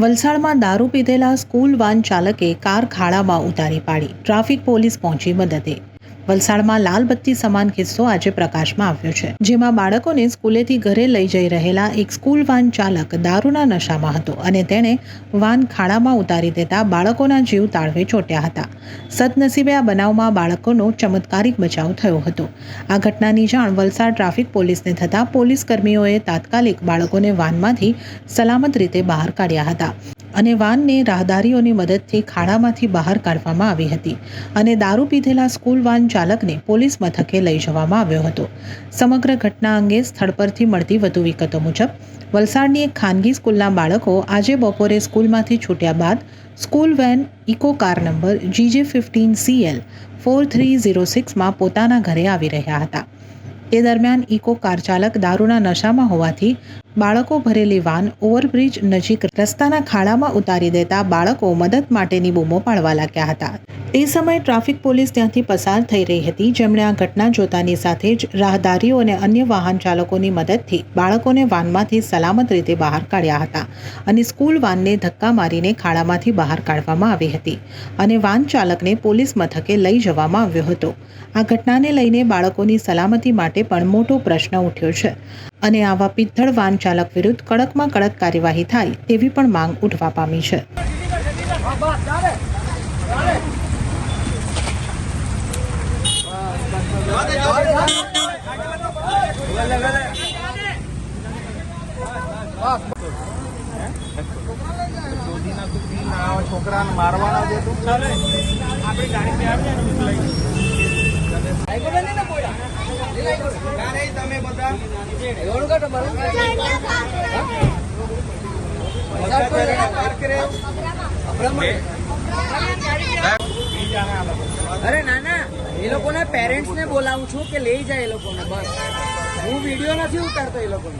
વલસાડમાં દારૂ પીધેલા સ્કૂલ વાન ચાલકે કાર ખાડામાં ઉતારી પાડી. ટ્રાફિક પોલીસ પહોંચી મદદે. વલસાડમાં લાલ બત્તી સમાન કિસ્સો આજે પ્રકાશમાં આવ્યો છે, જેમાં બાળકોને સ્કૂલેથી ઘરે લઈ જઈ રહેલા એક સ્કૂલ વાન ચાલક દારૂના નશામાં હતો અને તેણે વાન ખાડામાં ઉતારી દેતા બાળકોના જીવ તાળવે ચોટ્યા હતા. સદનસીબે આ બનાવમાં બાળકોનો ચમત્કારિક બચાવ થયો હતો. આ ઘટનાની જાણ વલસાડ ટ્રાફિક પોલીસને થતાં પોલીસ કર્મીઓએ તાત્કાલિક બાળકોને વાનમાંથી સલામત રીતે બહાર કાઢ્યા હતા. અને વાનને રાહદારીઓની મદદથી ખાડામાંથી બહાર કાઢવામાં આવી હતી અને દારૂ પીધેલા સ્કૂલ વાન ચાલકને પોલીસ મથકે લઈ જવામાં આવ્યો હતો. સમગ્ર ઘટના અંગે સ્થળ પરથી મળતી વધુ વિગતો મુજબ, વલસાડની એક ખાનગી સ્કૂલના બાળકો આજે બપોરે સ્કૂલમાંથી છૂટ્યા બાદ school van Eeco car number GJ fifteen CL four three zero સિક્સમાં પોતાના ઘરે આવી રહ્યા હતા. તે દરમિયાન ઇકો કાર ચાલક દારૂના નશામાં હોવાથી બાળકો ભરેલી વાન ઓવરબ્રિજ નજીક રસ્તાના ખાડામાં ઉતારી દેતા બાળકો મદદ માટેની બૂમો પાડવા લાગ્યા હતા. તે સમયે ટ્રાફિક પોલીસ ત્યાંથી પસાર થઈ રહી હતી. જેમણે આ ઘટના જોતાની સાથે જ રાહદારીઓ અને અન્ય વાહન ચાલકોની મદદથી બાળકોને વાનમાંથી સલામત રીતે બહાર કાઢ્યા હતા અને સ્કૂલ વાનને ધક્કા મારીને ખાડામાંથી બહાર કાઢવામાં આવી હતી અને વાન ચાલકને પોલીસ મથકે લઈ જવામાં આવ્યો હતો. આ ઘટનાને લઈને બાળકોની સલામતી માટે પણ મોટો પ્રશ્ન ઉઠ્યો છે અને આવા પિત્તળ વાન ચાલક વિરુદ્ધ કડકમાં કડક કાર્યવાહી થાય તેવી પણ માંગ ઉઠવા પામી છે. છોકરાને મારવાના છે તું. ક્યારે તમે બધા? બધા પહેરીને બહાર અરે ના ના એ લોકોના પેરેન્ટ્સ ને બોલાવું છું કે લઈ જાય એ લોકોને બસ. હું વીડિયો નથી ઉતારતો એ લોકોને.